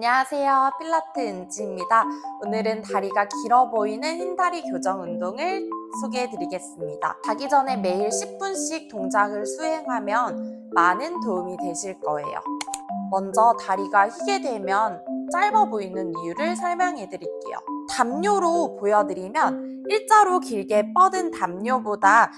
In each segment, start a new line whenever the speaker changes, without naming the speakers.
안녕하세요. 필라트 은지입니다. 오늘은 다리가 길어 보이는 흰다리 교정 운동을 소개해 드리겠습니다. 자기 전에 매일 10분씩 동작을 수행하면 많은 도움이 되실 거예요. 먼저 다리가 희게 되면 짧아 보이는 이유를 설명해 드릴게요. 담요로 보여드리면 일자로 길게 뻗은 담요보다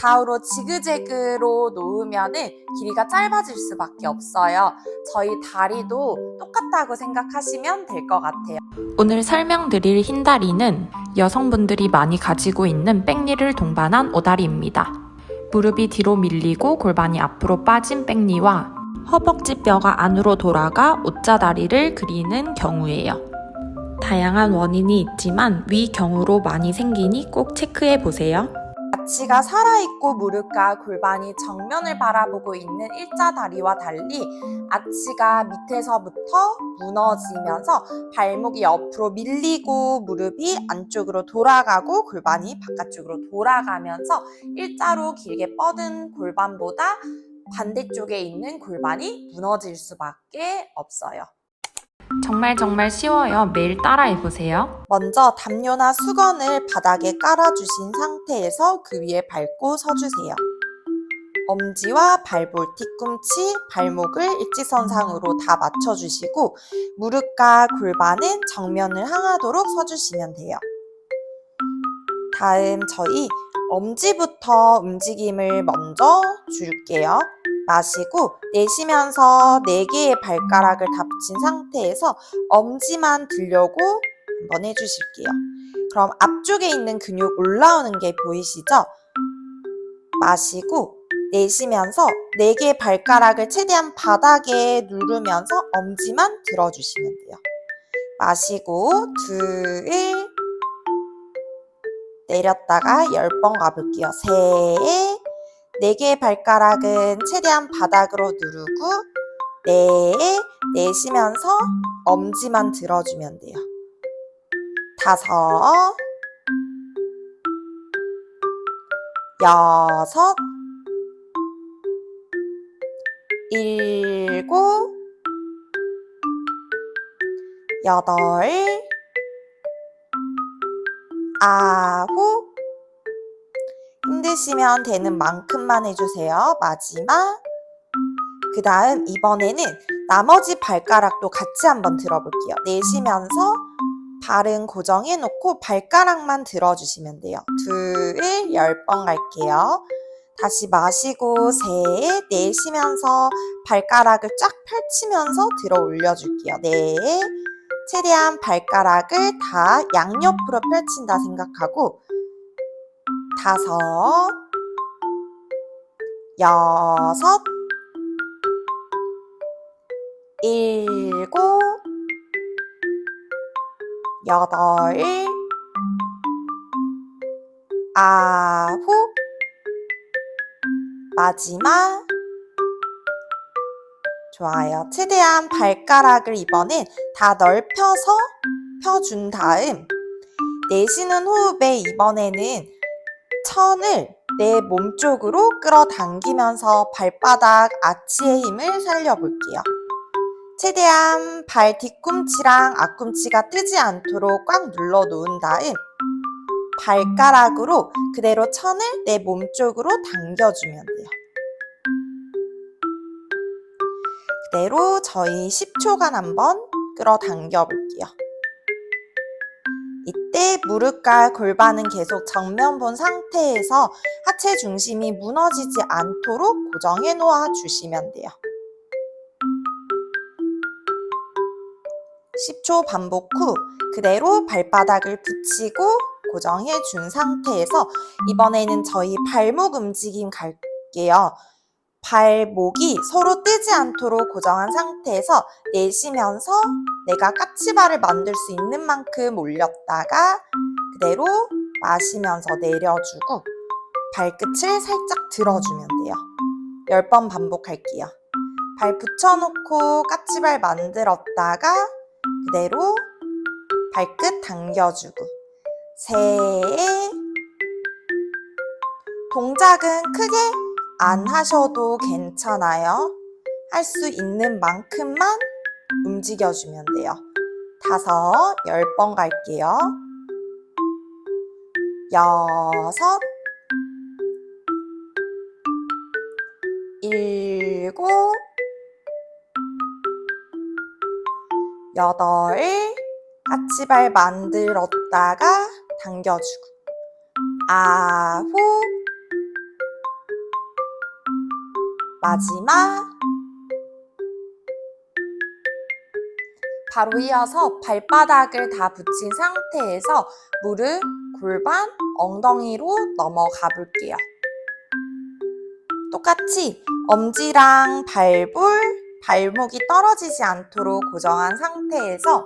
좌우로 지그재그로 놓으면은 길이가 짧아질 수밖에 없어요. 저희 다리도 똑같다고 생각하시면 될 것 같아요.
오늘 설명드릴 흰다리는 여성분들이 많이 가지고 있는 백리를 동반한 오다리입니다. 무릎이 뒤로 밀리고 골반이 앞으로 빠진 백리와 허벅지 뼈가 안으로 돌아가 오자다리를 그리는 경우예요. 다양한 원인이 있지만 위 경우로 많이 생기니 꼭 체크해 보세요.
아치가 살아있고 무릎과 골반이 정면을 바라보고 있는 일자 다리와 달리 아치가 밑에서부터 무너지면서 발목이 옆으로 밀리고 무릎이 안쪽으로 돌아가고 골반이 바깥쪽으로 돌아가면서 일자로 길게 뻗은 골반보다 반대쪽에 있는 골반이 무너질 수밖에 없어요.
정말 정말 쉬워요. 매일 따라해 보세요.
먼저 담요나 수건을 바닥에 깔아주신 상태에서 그 위에 밟고 서주세요. 엄지와 발볼, 뒤꿈치, 발목을 일직선상으로 다 맞춰주시고 무릎과 골반은 정면을 향하도록 서주시면 돼요. 다음 저희 엄지부터 움직임을 먼저 줄게요. 마시고 내쉬면서 네 개의 발가락을 다 붙인 상태에서 엄지만 들려고 한번 해주실게요. 그럼 앞쪽에 있는 근육 올라오는 게 보이시죠? 마시고 내쉬면서 네 개의 발가락을 최대한 바닥에 누르면서 엄지만 들어주시면 돼요. 마시고 둘 내렸다가 열번 가볼게요. 셋 네 개의 발가락은 최대한 바닥으로 누르고 네 내쉬면서 엄지만 들어주면 돼요. 다섯 여섯 일곱 여덟 아홉 힘드시면 되는 만큼만 해주세요. 마지막. 그 다음 이번에는 나머지 발가락도 같이 한번 들어볼게요. 내쉬면서 발은 고정해 놓고 발가락만 들어주시면 돼요. 둘, 열번 갈게요. 다시 마시고 셋, 내쉬면서 발가락을 쫙 펼치면서 들어 올려줄게요. 넷, 최대한 발가락을 다 양옆으로 펼친다 생각하고 다섯, 여섯, 일곱, 여덟, 아홉, 마지막. 좋아요. 최대한 발가락을 이번엔 다 넓혀서 펴준 다음 내쉬는 호흡에 이번에는 천을 내 몸쪽으로 끌어당기면서 발바닥 아치의 힘을 살려볼게요. 최대한 발 뒤꿈치랑 앞꿈치가 뜨지 않도록 꽉 눌러 놓은 다음 발가락으로 그대로 천을 내 몸쪽으로 당겨주면 돼요. 그대로 저희 10초간 한번 끌어당겨 볼게요. 이때 무릎과 골반은 계속 정면 본 상태에서 하체 중심이 무너지지 않도록 고정해 놓아 주시면 돼요. 10초 반복 후 그대로 발바닥을 붙이고 고정해 준 상태에서 이번에는 저희 발목 움직임 갈게요. 발목이 서로 뜨지 않도록 고정한 상태에서 내쉬면서 내가 까치발을 만들 수 있는 만큼 올렸다가 그대로 마시면서 내려주고 발끝을 살짝 들어주면 돼요. 10번 반복할게요. 발 붙여놓고 까치발 만들었다가 그대로 발끝 당겨주고 셋 동작은 크게 안 하셔도 괜찮아요. 할 수 있는 만큼만 움직여주면 돼요. 다섯, 열 번 갈게요. 여섯, 일곱, 여덟, 까치발 만들었다가 당겨주고, 아홉, 마지막, 바로 이어서 발바닥을 다 붙인 상태에서 무릎, 골반, 엉덩이로 넘어가 볼게요. 똑같이 엄지랑 발볼, 발목이 떨어지지 않도록 고정한 상태에서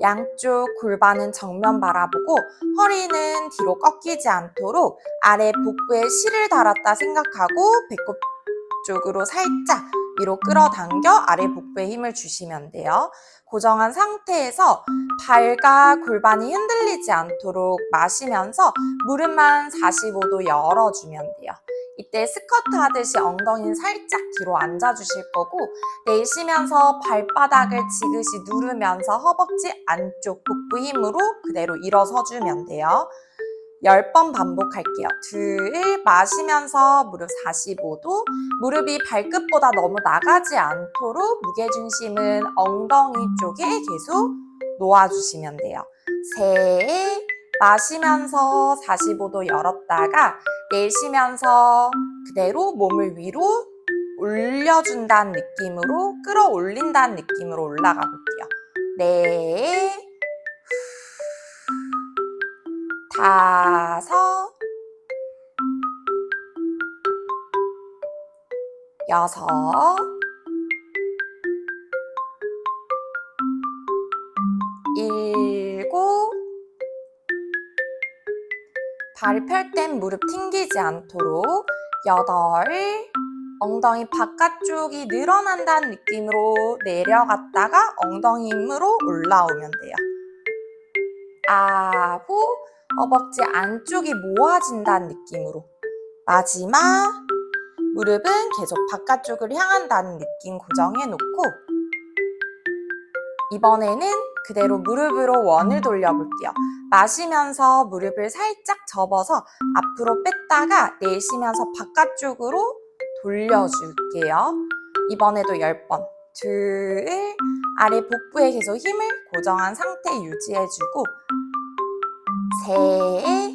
양쪽 골반은 정면 바라보고 허리는 뒤로 꺾이지 않도록 아래 복부에 실을 달았다 생각하고 배꼽 쪽으로 살짝 위로 끌어당겨 아래 복부에 힘을 주시면 돼요. 고정한 상태에서 발과 골반이 흔들리지 않도록 마시면서 무릎만 45도 열어주면 돼요. 이때 스쿼트 하듯이 엉덩이는 살짝 뒤로 앉아주실 거고 내쉬면서 발바닥을 지그시 누르면서 허벅지 안쪽 복부 힘으로 그대로 일어서주면 돼요. 10번 반복할게요. 둘, 마시면서 무릎 45도, 무릎이 발끝보다 너무 나가지 않도록 무게중심은 엉덩이 쪽에 계속 놓아주시면 돼요. 셋, 마시면서 45도 열었다가 내쉬면서 그대로 몸을 위로 올려준다는 느낌으로 끌어올린다는 느낌으로 올라가 볼게요. 넷, 다섯, 여섯, 일곱, 발을 펼땐 무릎 튕기지 않도록 여덟, 엉덩이 바깥쪽이 늘어난다는 느낌으로 내려갔다가 엉덩이 힘으로 올라오면 돼요. 아홉, 허벅지 안쪽이 모아진다는 느낌으로. 마지막, 무릎은 계속 바깥쪽을 향한다는 느낌 고정해 놓고, 이번에는 그대로 무릎으로 원을 돌려볼게요. 마시면서 무릎을 살짝 접어서 앞으로 뺐다가 내쉬면서 바깥쪽으로 돌려줄게요. 이번에도 10번. 둘, 아래 복부에 계속 힘을 고정한 상태 유지해주고, 셋,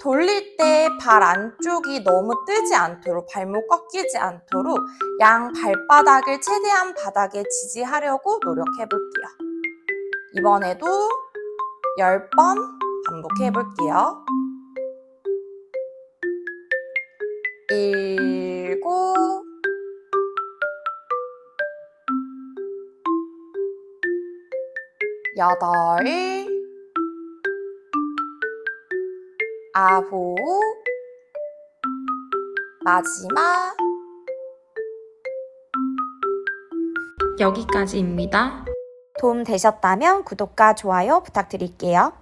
돌릴 때 발 안쪽이 너무 뜨지 않도록, 발목 꺾이지 않도록 양 발바닥을 최대한 바닥에 지지하려고 노력해 볼게요. 이번에도 10번 반복해 볼게요. 일곱, 여덟, 아홉, 마지막,
여기까지입니다.
도움 되셨다면 구독과 좋아요 부탁드릴게요.